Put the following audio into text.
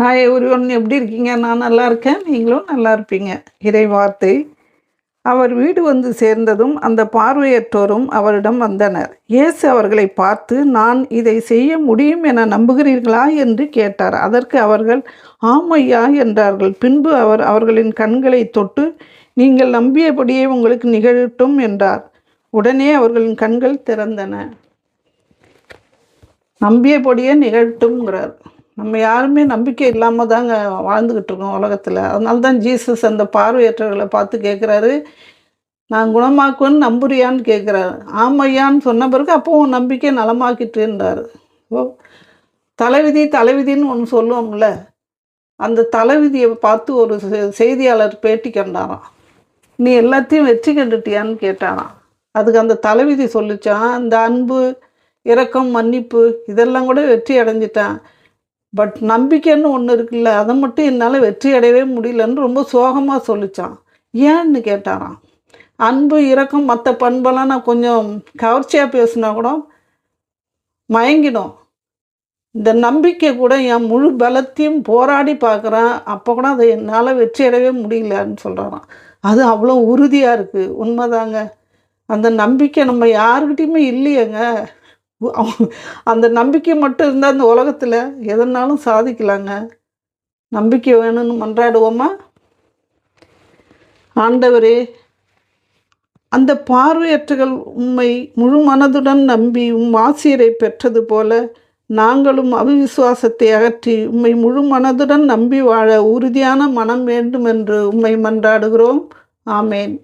Hi ஒரு ஒன்று எப்படி இருக்கீங்க? நான் நல்லா இருக்கேன். நீங்களும் நல்லா இருப்பீங்க. இறை வார்த்தை அவர் வீடு வந்து சேர்ந்ததும் அந்த பார்வையற்றோரும் அவரிடம் வந்தனர். இயேசு அவர்களை பார்த்து நான் இதை செய்ய முடியும் என நம்புகிறீர்களா? என்று கேட்டார். அதற்கு அவர்கள் ஆமையா என்றார்கள். பின்பு அவர் அவர்களின் கண்களை தொட்டு நீங்கள் நம்பியபடியே உங்களுக்கு நிகழட்டும் என்றார். உடனே அவர்களின் கண்கள் திறந்தன. நம்பியபடியே நிகழட்டும்ங்கிறார். நம்ம யாருமே நம்பிக்கை இல்லாமல் தாங்க வாழ்ந்துக்கிட்டு இருக்கோம் உலகத்தில். அதனால தான் ஜீசஸ் அந்த பார்வையற்றவர்களை பார்த்து கேட்குறாரு நான் குணமாக்குவேன்னு நம்புறியான்னு கேட்குறாரு ஆமையான்னு சொன்ன பிறகு அப்போவும் நம்பிக்கை நலமாக்கிட்டுன்றார். ஓ தலைவிதி தலைவிதின்னு ஒன்று சொல்லுவோம்ல அந்த தலைவிதியை பார்த்து ஒரு செ- செய்தியாளர் பேட்டி கண்டாராம். நீ எல்லாத்தையும் வெற்றி கண்டுட்டியான்னு கேட்டாராம். அதுக்கு அந்த தலைவிதி சொல்லிச்சான் இந்த அன்பு இரக்கம் மன்னிப்பு இதெல்லாம் கூட வெற்றி அடைஞ்சிட்டான். பட் நம்பிக்கைன்னு ஒன்று இருக்குல்ல அதை மட்டும் என்னால் வெற்றி அடையவே முடியலன்னு ரொம்ப சோகமாக சொல்லிச்சான். ஏன்னு கேட்டாராம். அன்பு இரக்கம் மற்ற பண்பெல்லாம் நான் கொஞ்சம் கவர்ச்சியாக பேசினா கூட மயங்கிடும். இந்த நம்பிக்கை கூட என் முழு பலத்தையும் போராடி பார்க்குறேன். அப்போ கூட அதை என்னால் வெற்றி அடையவே முடியலன்னு சொல்கிறாராம் அது அவ்வளோ உறுதியாக இருக்குது உண்மைதாங்க. அந்த நம்பிக்கை நம்ம யாருக்கிட்டேயுமே இல்லையேங்க. அந்த நம்பிக்கை மட்டும் இருந்தால் இந்த உலகத்தில் எதனாலும் சாதிக்கலாங்க. நம்பிக்கை வேணும்னு மன்றாடுவோமா? ஆண்டவரே அந்த பார்வையற்றகள் உம்மை முழு மனதுடன் நம்பி உம் ஆசிரியரை பெற்றது போல நாங்களும் அவிசுவாசத்தை அகற்றி உம்மை முழு மனதுடன் நம்பி வாழ உறுதியான மனம் வேண்டும் என்று உம்மை மன்றாடுகிறோம். ஆமேன்.